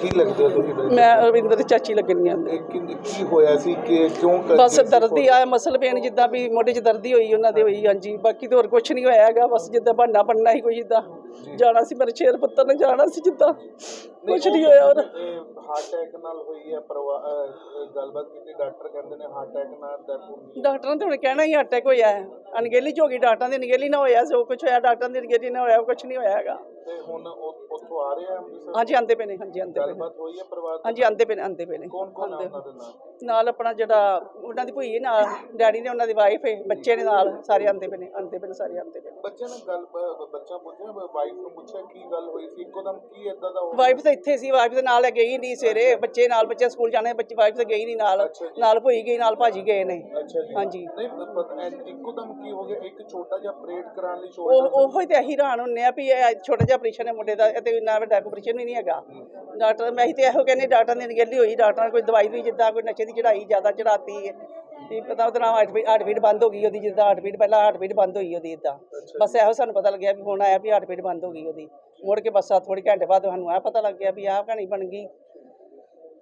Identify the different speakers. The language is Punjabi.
Speaker 1: ਕੀ ਲੱਗਦੇ ਹੋ ਤੁਸੀਂ?
Speaker 2: ਮੈਂ ਰਵਿੰਦਰ ਦੀ ਚਾਚੀ ਲੱਗਣੀ ਆ।
Speaker 1: ਇਹ ਕੀ ਕੀ ਹੋਇਆ ਸੀ ਕਿ ਕਿਉਂ ਕਰ
Speaker 2: ਬਸ ਦਰਦ ਹੀ ਆਇਆ ਮਸਲ ਪੇਨ ਜਿੱਦਾਂ ਵੀ ਮੋਢੇ 'ਚ ਦਰਦ ਹੀ ਹੋਈ ਉਹਨਾਂ ਦੇ ਹੋਈ ਹਾਂਜੀ। ਬਾਕੀ ਤਾਂ ਹੋਰ ਕੁਝ ਨਹੀਂ ਹੋਇਆ ਹੈਗਾ ਬਸ ਜਿੱਦਾਂ ਬਹਾਨਾ ਬਣਨਾ ਸੀ ਕੋਈ ਜਿੱਦਾਂ। ਜਾਣਾ ਸੀ ਮੇਰੇ ਸ਼ੇਰ ਪੁੱਤਰ ਨੇ ਜਾਣਾ ਸੀ ਜਿੱਦਾਂ। ਕੁਝ ਨਹੀਂ ਹੋਇਆ ਹੋਰ।
Speaker 1: ਹਾਰਟ ਅਟੈਕ ਨਾਲ ਹੋਈ ਹੈ ਪਰਿਵਾ- ਅਹ, ਗੱਲਬਾਤ ਕੀਤੀ ਡਾਕਟਰ ਕਹਿੰਦੇ ਨੇ ਹਾਰਟ ਅਟੈਕ ਨਾਲ ਡੈਥ ਹੁੰਦੀ ਹੈ
Speaker 2: ਡਾਕਟਰਾਂ ਨੇ ਤਾਂ ਹੁਣ ਕਹਿਣਾ ਹੀ ਅਟੈਕ ਹੋਇਆ ਹੈ। ਅਣਗਹਿਲੀ 'ਚ ਹੋ ਗਈ ਡਾਕਟਰਾਂ ਦੀ ਅਣਗਹਿਲੀ ਨਾ ਹੋਇਆ ਜੋ ਕੁਝ ਹੋਇਆ ਡਾਕਟਰਾਂ ਦੀ ਅਣਗਹਿਲੀ ਨਾ ਹੋਇਆ ਕੁਝ ਨਹੀਂ ਹੋਇਆ ਹੈਗਾ।
Speaker 1: ਤੇ ਹੁਣ ਉਹ- ਉੱਥੋਂ ਆ ਰਹੇ ਆ ਅੰਮ੍ਰਿਤਸਰ?
Speaker 2: ਹਾਂਜੀ ਆਂਦੇ ਪਏ ਨੇ ਹਾਂਜੀ ਆਂਦੇ ਪਏ ਨੇ।
Speaker 1: ਗੱਲਬਾਤ ਹੋਈ ਹੈ ਪਰਿਵਾਰ ਦੇ
Speaker 2: ਹਾਂਜੀ ਆਂਦੇ ਪਏ ਨੇ ਆਂਦੇ ਪਏ ਨੇ।
Speaker 1: ਕੌਣ ਕੌਣ
Speaker 2: ਆਉਂਦੇ।
Speaker 1: ਉਹਨਾਂ ਦੇ ਨਾਲ?
Speaker 2: ਆਪਣਾ ਜਿਹੜਾ ਉਹਨਾਂ ਦੀ ਭੂਈ ਨਾਲ ਡੈਡੀ ਨੇ ਉਹਨਾਂ ਦੀ ਵਾਈਫ ਹੈ ਬੱਚੇ ਨੇ ਨਾਲ ਸਾਰੇ ਆਂਦੇ ਪਏ ਨੇ ਆਂਦੇ ਪਏ ਨੇ ਸਾਰੇ ਆਂਦੇ ਪਏ ਨੇ।
Speaker 1: ਬੱਚੇ ਨੇ ਗੱਲ ਬ- ਬੱਚਾ ਪੁੱਛਿਆ ਵਾਈਫ ਨੂੰ ਪੁੱਛਿਆ ਕੀ ਗੱਲ ਹੋਈ ਸੀ? ਇੱਕੋ ਦਮ ਕੀ ਏਦਾਂ ਦਾ ਹੋ ਗਿਆ?
Speaker 2: ਵਾਈਫ ਤਾਂ ਇੱਥੇ ਸੀ ਵਾਈਫ ਦੇ ਨਾਲ ਗਈ ਨਹੀਂ ਸਵੇਰੇ। ਬੱਚੇ ਨਾਲ ਬੱਚੇ ਸਕੂਲ ਜਾਣੇ ਬੱਚੀ ਵਾਈਫ ਤਾਂ ਗਈ ਨਹੀਂ ਨਾਲ। ਨਾਲ ਭੂਈ ਗਈ ਨਾਲ ਭਾਜੀ ਗਏ ਨੇ।
Speaker 1: ਅੱਛਾ ਜੀ।
Speaker 2: ਹਾਂਜੀ।
Speaker 1: ਨਹੀਂ ਪ- ਪਤਾ ਐ- ਇੱਕੋ ਦਮ ਕੀ ਹੋ ਗਿਆ? ਇੱਕ ਛੋਟਾ ਜਿਹਾ ਆਪਰੇਟ ਕਰਾਉਣ ਲਈ
Speaker 2: ਉਹ
Speaker 1: ਛੋਟਾ
Speaker 2: ਉਹੋ ਹੀ ਤੇ ਅਸੀਂ ਹੈਰਾਨ ਹੁੰਨੇ ਆ ਵੀ ਇਹ ਛੋਟਾ ਜਿਹਾ ਆਪਰੇਸ਼ਨ ਹੈ ਮੁੰਡੇ ਦਾ ਤੇ ਇੰਨਾ ਵੱਡਾ ਆਪਰੇਸ਼ਨ ਵੀ ਨਹੀਂ ਹੈਗਾ। ਡਾਕਟਰ ਮੈਂ ਅਸੀਂ ਤੇ ਇਹੋ ਕਹਿੰਦੇ ਡਾਕਟਰ ਦੀ ਅਣਗਹਿਲੀ ਹੋਈ ਡਾਕਟਰ ਨੇ ਕੋਈ ਦਵਾਈ ਵੀ ਜਿੱਦਾਂ ਕੋਈ ਨਸ਼ੇ ਦੀ ਚੜਾਈ ਜ਼ਿਆਦਾ ਚੜਾਤੀ ਹੈ ਤੇ ਪਤਾ ਉਹਦਾ ਨਾਮ ਹਾਰਟ ਹਾਰਟ ਬੀਟ ਬੰਦ ਹੋ ਗਈ ਉਹਦੀ ਜਿੱਦਾਂ ਹਾਰਟ ਬੀਟ ਪਹਿਲਾਂ ਹਾਰਟ ਬੀਟ ਬੰਦ ਹੋਈ ਉਹਦੀ ਇਦਾਂ ਬਸ ਇਹੋ ਸਾਨੂੰ ਪਤਾ ਲੱਗਿਆ ਵੀ ਹੁਣ ਆਇਆ ਵੀ ਹਾਰਟ ਬੀਟ ਬੰਦ ਹੋ ਗਈ ਉਹਦੀ। ਮੁੜ ਕੇ ਬਸ ਥੋੜੀ ਘੰਟੇ ਬਾਅਦ ਸਾਨੂੰ ਆ ਪਤਾ ਲੱਗ ਗਿਆ ਵੀ ਆਹ ਕਹਾਣੀ ਬਣ ਗਈ।